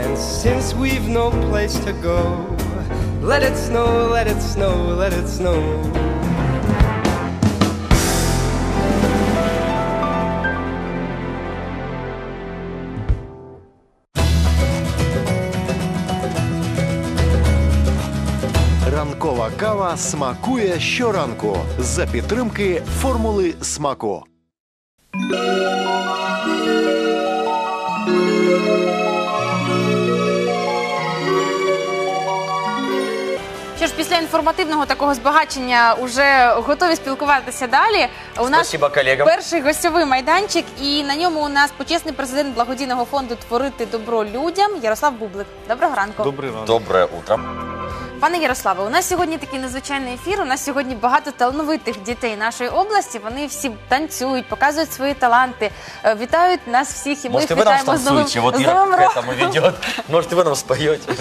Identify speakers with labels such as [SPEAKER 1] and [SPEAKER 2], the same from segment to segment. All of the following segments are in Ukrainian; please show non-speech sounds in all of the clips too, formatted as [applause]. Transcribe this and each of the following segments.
[SPEAKER 1] And since we've no place to go, let it snow, let it snow, let it snow.
[SPEAKER 2] Ранкова кава смакує щоранку за підтримки формули смаку.
[SPEAKER 3] Після інформативного такого збагачення вже готові спілкуватися далі. У нас
[SPEAKER 4] Спасибо колегам.
[SPEAKER 3] перший гостьовий майданчик, і на ньому у нас почесний президент благодійного фонду Творити добро людям Ярослав Бублик. Доброго ранку.
[SPEAKER 5] Добрий ранок.
[SPEAKER 4] Доброе утро.
[SPEAKER 3] Пане Ярославе, у нас сьогодні такий незвичайний ефір. У нас сьогодні багато талановитих дітей нашої області. Вони всі танцюють, показують свої таланти, е, вітають нас всіх. І ми
[SPEAKER 4] Может, и
[SPEAKER 3] їх
[SPEAKER 4] вы нам
[SPEAKER 3] вітаємо з новим,
[SPEAKER 4] станцуете? Вот
[SPEAKER 3] з
[SPEAKER 4] Ира
[SPEAKER 3] новим
[SPEAKER 4] к
[SPEAKER 3] роком.
[SPEAKER 4] этому ведет. [laughs] Может, и вы нам споете?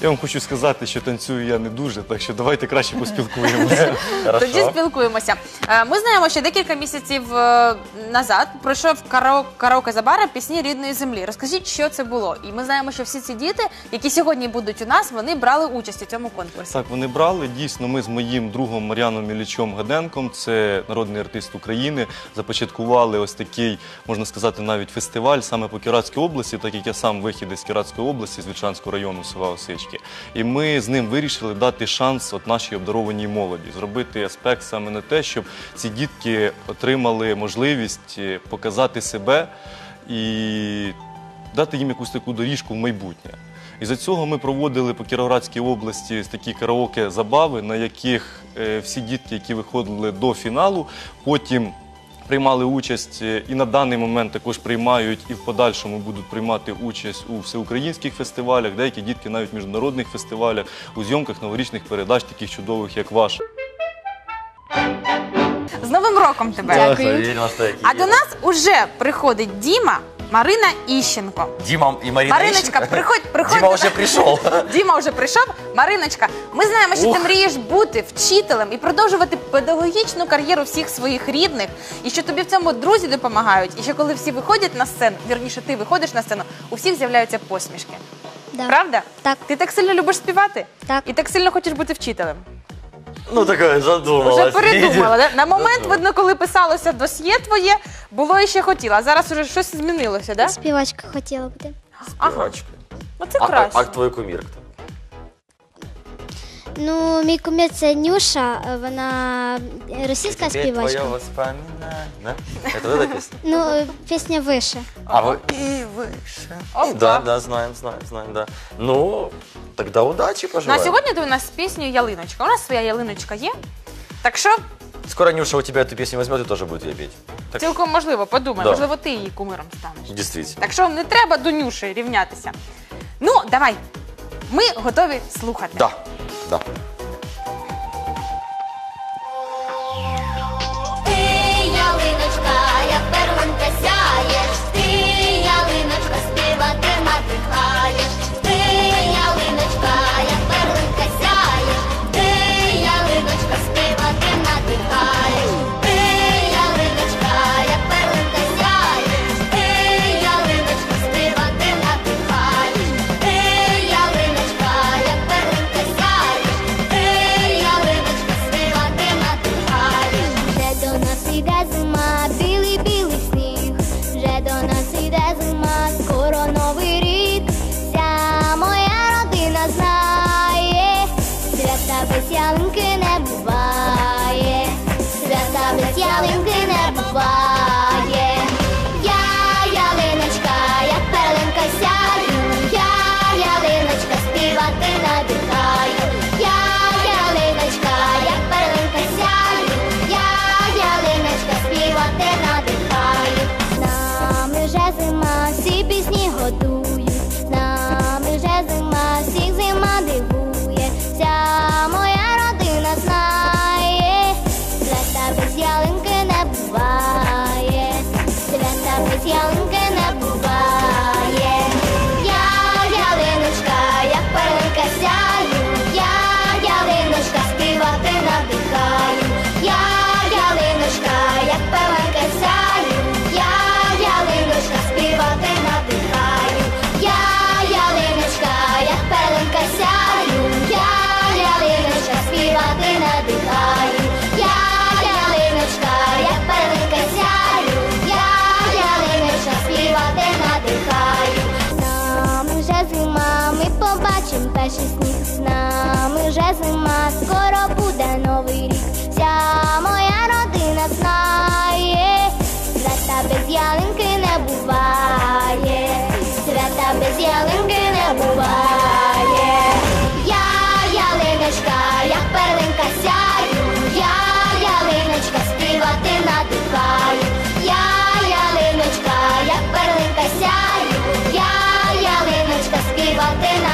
[SPEAKER 5] Я вам хочу сказати, що танцюю я не дуже, так що давайте краще поспілкуємося. [laughs]
[SPEAKER 4] Хорошо.
[SPEAKER 3] Тоді спілкуємося. Е, Ми знаємо, що декілька місяців е, назад пройшов карао- караоке Забара пісні рідної землі. Розкажіть, що це було. І ми знаємо, що всі ці діти, які сьогодні будуть у нас, вони брали участь у цьому конкурсі.
[SPEAKER 5] Так, вони брали. Дійсно, ми з моїм другом Мар'яном Мілічом Гаденком, це народний артист України, започаткували ось такий, можна сказати, навіть фестиваль саме по Кіратській області, так як я сам вихід із Кіратської області, з Вільшанського району села Осички. І ми з ним вирішили дати шанс от нашій обдарованій молоді, зробити аспект саме на те, щоб ці дітки отримали можливість е, показати себе і дати їм якусь таку доріжку в майбутнє. І за цього ми проводили по Кіровоградській області такі караоке-забави, на яких е, всі дітки, які виходили до фіналу, потім приймали участь е, і на даний момент також приймають і в подальшому будуть приймати участь у всеукраїнських фестивалях, деякі дітки навіть в міжнародних фестивалях, у зйомках новорічних передач, таких чудових, як ваш.
[SPEAKER 3] З Новим роком тебе!
[SPEAKER 4] Дякую.
[SPEAKER 3] А до нас уже приходить Діма, Марина Іщенко.
[SPEAKER 4] Дима и Марина
[SPEAKER 3] Мариночка,
[SPEAKER 4] Ищенко.
[SPEAKER 3] приходь, приходь.
[SPEAKER 4] Дима
[SPEAKER 3] до
[SPEAKER 4] уже
[SPEAKER 3] нас.
[SPEAKER 4] пришел.
[SPEAKER 3] Діма вже прийшов. Мариночка, ми знаємо, що ти
[SPEAKER 4] Ух.
[SPEAKER 3] мрієш бути вчителем і продовжувати педагогічну кар'єру всіх своїх рідних, і що тобі в цьому друзі допомагають. І що коли всі виходять на сцену, вірніше, ти виходиш на сцену, у всіх з'являються посмішки.
[SPEAKER 6] Да.
[SPEAKER 3] Правда?
[SPEAKER 6] Так.
[SPEAKER 3] Ти так сильно любиш співати?
[SPEAKER 6] Так.
[SPEAKER 3] І так сильно хочеш бути вчителем?
[SPEAKER 4] Ну, таке задумалась.
[SPEAKER 3] Вже передумала. Да? На момент, видно, коли писалося досьє твоє, було і ще хотіла. А зараз уже щось змінилося, да?
[SPEAKER 6] Співачка хотіла бути.
[SPEAKER 3] Ага.
[SPEAKER 4] Співачка.
[SPEAKER 3] Оце
[SPEAKER 4] А, а,
[SPEAKER 3] краще.
[SPEAKER 4] а твой кумир кто?
[SPEAKER 6] Ну, мій кумір це Нюша, е, вона російська
[SPEAKER 4] Теперь
[SPEAKER 6] співачка.
[SPEAKER 4] твое воспоминание. Да? Это вот эта песня?
[SPEAKER 6] Ну, е, пісня вище.
[SPEAKER 4] А вы и выше.
[SPEAKER 3] Опа.
[SPEAKER 4] Да, да, знаем, знаем, знаем, да. Ну, тогда удачи
[SPEAKER 3] Ну, а
[SPEAKER 4] пожелаем.
[SPEAKER 3] сьогодні ти у нас з піснею Ялиночка. У нас своя ялиночка є. Так що
[SPEAKER 4] Скоро Нюша у тебя эту песню возьмет и тоже будет ее петь. Так,
[SPEAKER 3] цілком можливо, подумай,
[SPEAKER 4] Да.
[SPEAKER 3] можливо, ти її кумиром станеш.
[SPEAKER 4] действительно.
[SPEAKER 3] Так що не треба до Нюші рівнятися. Ну, давай. Ми готові слухати.
[SPEAKER 4] Да, да.
[SPEAKER 7] Ти, Вже зима, скоро буде новий рік. Вся моя родина знає, свята без ялинки не буває, свята без ялинки не буває. Я ялиночка, як перлинка сяю, я ялиночка, співати надихаю. Я ялиночка, як перлинка сяю, я ялиночка, співати надихаю.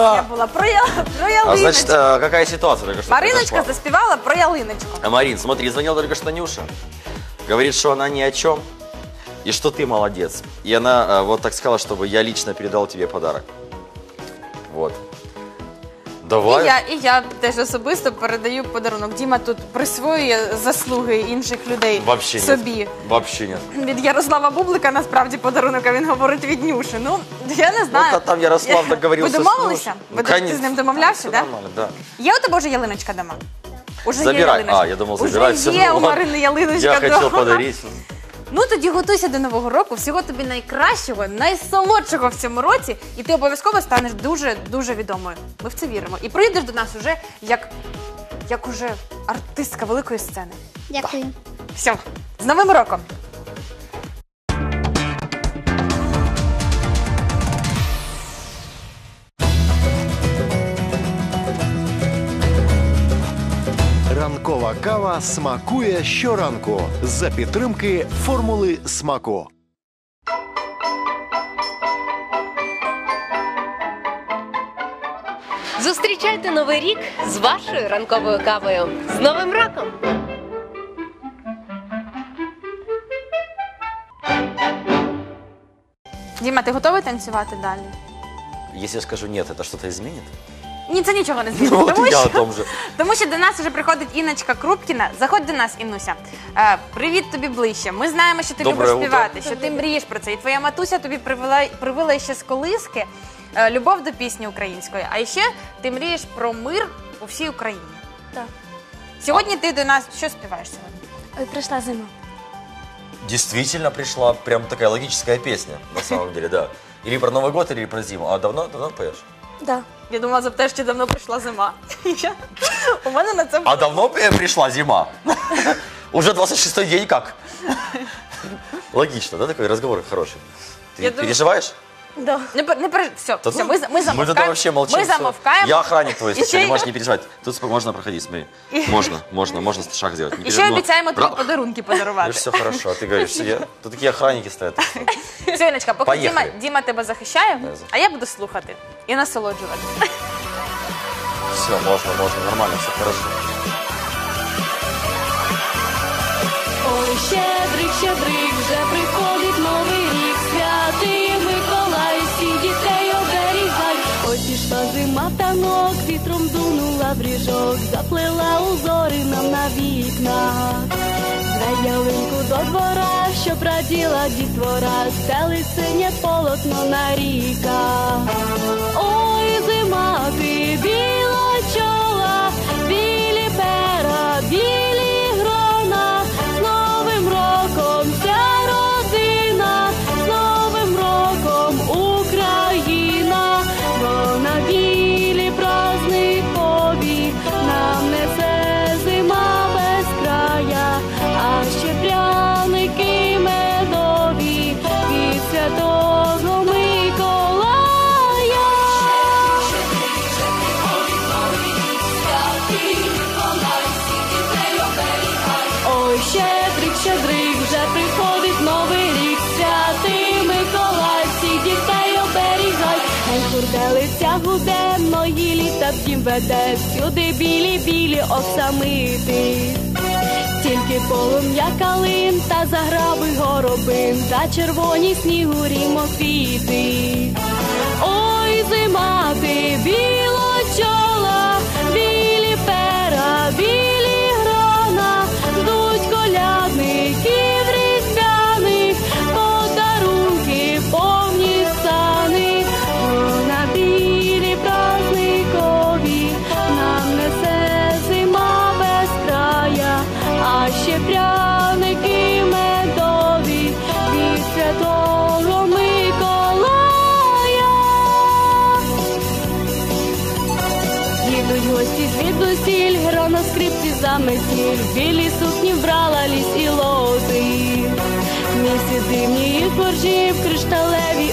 [SPEAKER 3] Пісня
[SPEAKER 4] Да.
[SPEAKER 3] була про, я, про
[SPEAKER 4] А
[SPEAKER 3] ялиночку.
[SPEAKER 4] значит, э, какая ситуация только что
[SPEAKER 3] Мариночка
[SPEAKER 4] произошла?
[SPEAKER 3] заспівала про ялиночку.
[SPEAKER 4] А, Марин, смотри, звонила только что Нюша. Говорит, что она ни о чем. И что ты молодец. И она э, вот так сказала, чтобы я лично передал тебе подарок. Вот. Давай.
[SPEAKER 3] І я, і я теж особисто передаю подарунок. Діма тут присвоює заслуги інших людей
[SPEAKER 4] Вообще нет.
[SPEAKER 3] собі.
[SPEAKER 4] Вообще нет.
[SPEAKER 3] Від Ярослава Бублика насправді подарунок, а він говорить від Нюши. Ну, я не знаю.
[SPEAKER 4] Вот, а там Ярослав [laughs] договорился
[SPEAKER 3] Ви
[SPEAKER 4] с
[SPEAKER 3] домовилися?
[SPEAKER 4] Нюшей.
[SPEAKER 3] Ви
[SPEAKER 4] Ну,
[SPEAKER 3] ти
[SPEAKER 4] конечно.
[SPEAKER 3] з ним домовлявся, так?
[SPEAKER 4] нормально, да.
[SPEAKER 3] Є у тебе вже ялиночка дома? Уже є ялиночка.
[SPEAKER 4] А, я думал, забирай.
[SPEAKER 3] Уже є
[SPEAKER 4] ну,
[SPEAKER 3] у
[SPEAKER 4] ладно.
[SPEAKER 3] Марини ялиночка
[SPEAKER 4] Я хотел
[SPEAKER 3] дома.
[SPEAKER 4] подарить.
[SPEAKER 3] Ну тоді готуйся до нового року. Всього тобі найкращого, найсолодшого в цьому році, і ти обов'язково станеш дуже дуже відомою. Ми в це віримо. І прийдеш до нас уже як, як уже артистка великої сцени.
[SPEAKER 6] Дякую.
[SPEAKER 3] Все, з Новим роком!
[SPEAKER 2] Кава смакує щоранку за підтримки формули смаку.
[SPEAKER 8] Зустрічайте новий рік з вашою ранковою кавою. З Новим роком!
[SPEAKER 3] Діма, ти готовий танцювати далі?
[SPEAKER 4] Если я скажу нет, это что-то изменит?
[SPEAKER 3] Ні, це нічого не
[SPEAKER 4] Ну
[SPEAKER 3] змінить.
[SPEAKER 4] вот
[SPEAKER 3] тому,
[SPEAKER 4] я о
[SPEAKER 3] що,
[SPEAKER 4] том же.
[SPEAKER 3] тому що до нас вже приходить Інночка Крупкіна. Заходь до нас, Іннуся. Е, привіт тобі ближче. Ми знаємо, що ти
[SPEAKER 4] Доброе
[SPEAKER 3] любиш
[SPEAKER 4] утро.
[SPEAKER 3] співати, що ти мрієш про це. І твоя матуся тобі привела, привила ще з колиски е, любов до пісні української. А ще ти мрієш про мир у всій Україні.
[SPEAKER 6] Так.
[SPEAKER 3] Сьогодні ти до нас що співаєш сьогодні?
[SPEAKER 6] Ой, прийшла зима.
[SPEAKER 4] Действительно пришла прям такая логическая песня, на самом [laughs] деле, да. Или про Новый год, или про зиму. А давно, давно поешь?
[SPEAKER 6] Да.
[SPEAKER 3] Я думала, запитаєш, чи давно прийшла зима. [laughs] Я- У мене на це
[SPEAKER 4] А давно э, пришла зима? [laughs] Уже 26-й день как? [laughs] Логично, да, такой разговор хороший. Ты
[SPEAKER 3] Я думаю-
[SPEAKER 4] переживаешь?
[SPEAKER 6] Да.
[SPEAKER 3] Не, пер- не переж... Все,
[SPEAKER 4] Да
[SPEAKER 3] все,
[SPEAKER 4] ну,
[SPEAKER 3] ми, за- ми
[SPEAKER 4] Мы
[SPEAKER 3] замовкаємо.
[SPEAKER 4] тогда вообще молчим.
[SPEAKER 3] Ми
[SPEAKER 4] всё.
[SPEAKER 3] замовкаємо.
[SPEAKER 4] Я охранник твой,
[SPEAKER 3] І
[SPEAKER 4] если
[SPEAKER 3] ще-
[SPEAKER 4] не можешь не переживать. Тут сп- можно проходить, смотри. Можно, можно, можно шаг сделать. Не
[SPEAKER 3] І ще
[SPEAKER 4] переживай.
[SPEAKER 3] обіцяємо тобі
[SPEAKER 4] Ра-
[SPEAKER 3] подарунки подарувати.
[SPEAKER 4] Видишь, все хорошо. А ты говоришь, что я... Тут такие охранники стоят.
[SPEAKER 3] Все, Іночка, поки Діма,
[SPEAKER 4] Поїхали.
[SPEAKER 3] Діма тебе захищає,
[SPEAKER 4] Да,
[SPEAKER 3] а я буду слухати і насолоджувати.
[SPEAKER 4] Все, можно, можно, нормально, все хорошо.
[SPEAKER 9] Ой, щедрик, щедрик, вже приходить новий рік, святий Миколай, всіх дітей оберігай. Ой, пішла зима танок, вітром дунула в ріжок, заплела узори нам на вікнах. За ялинку до двора, що праділа дітвора, стели синє полотно на ріка. Ой, зима, ти біла веде, всюди білі, білі оксамити. Тільки полум'я калин та заграби горобин, та червоні снігурі моквіти. Ой, зима, ти біло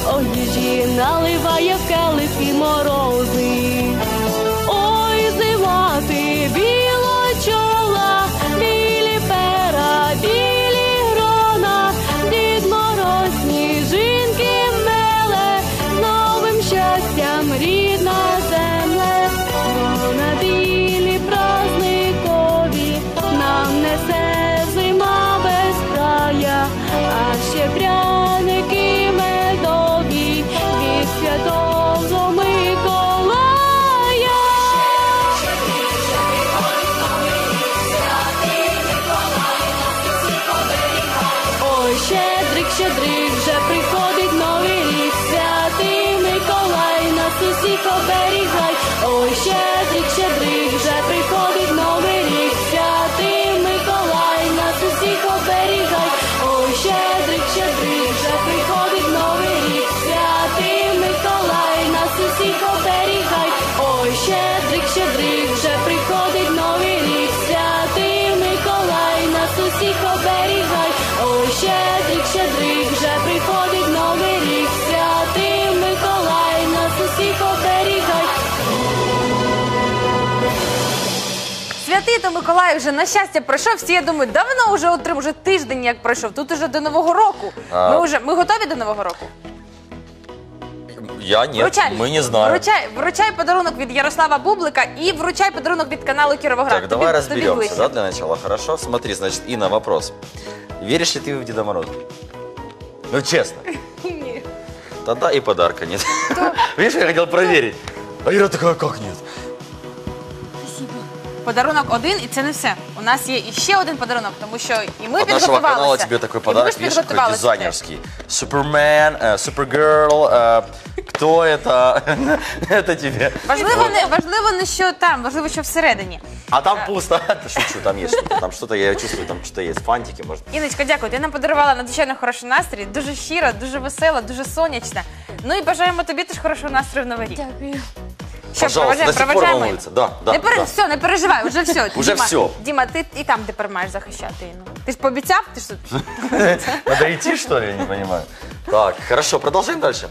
[SPEAKER 9] кришталеві огіжі, наливає в келихи морози. Святий
[SPEAKER 3] то Миколай вже на щастя пройшов. Всі я думаю, давно вже отрим, вже тиждень як пройшов. Тут уже до нового року.
[SPEAKER 4] А.
[SPEAKER 3] Ми вже ми готові до нового року.
[SPEAKER 4] Я нет,
[SPEAKER 3] вручай,
[SPEAKER 4] мы не знаем.
[SPEAKER 3] Вручай, вручай подарунок від Ярослава Бублика і вручай подарунок від каналу Кіровоград.
[SPEAKER 4] Так, давай разберемся, да, для начала, хорошо? Смотри, значит, Инна, вопрос. Веришь ли ты в Деда Мороза? Ну, честно. [laughs]
[SPEAKER 3] Ні.
[SPEAKER 4] Тогда и подарка нет. [laughs] Видишь, я хотел проверить. А Ира такая, как нет?
[SPEAKER 3] Подарунок один, і це не все. У нас є іще один подарунок, тому що і ми
[SPEAKER 4] От нашего
[SPEAKER 3] підготувалися.
[SPEAKER 4] канала тебе такой
[SPEAKER 3] І
[SPEAKER 4] подарок,
[SPEAKER 3] ми ж
[SPEAKER 4] видишь, какой
[SPEAKER 3] підготувалися
[SPEAKER 4] дизайнерский. Супермен, э, Супергерл, э, кто это? Это тебе.
[SPEAKER 3] теж. Важливо не важливо не що там, важливо, що всередині.
[SPEAKER 4] А там пусто. Да [laughs] Шучу, там есть что-то. Там что-то, я чувствую, там что-то есть. Фантики, может.
[SPEAKER 3] Іночка, дякую. Ти нам подарувала надзвичайно хороший настрій, дуже щира, дуже весела, дуже сонячна. Ну і бажаємо тобі теж хорошого настрою в новий рік.
[SPEAKER 9] Дякую.
[SPEAKER 3] Що,
[SPEAKER 4] Пожалуйста, до сих пор волнуется. Да, да,
[SPEAKER 3] не пере...
[SPEAKER 4] да.
[SPEAKER 3] Все, не переживай, вже все.
[SPEAKER 4] Уже
[SPEAKER 3] Діма,
[SPEAKER 4] всьо.
[SPEAKER 3] Діма, ти і там тепер маєш захищати Інну. Ти ж пообіцяв? Ти ж тут [laughs]
[SPEAKER 4] Надо идти, что ли? Я не понимаю. Так, хорошо, продолжаем дальше.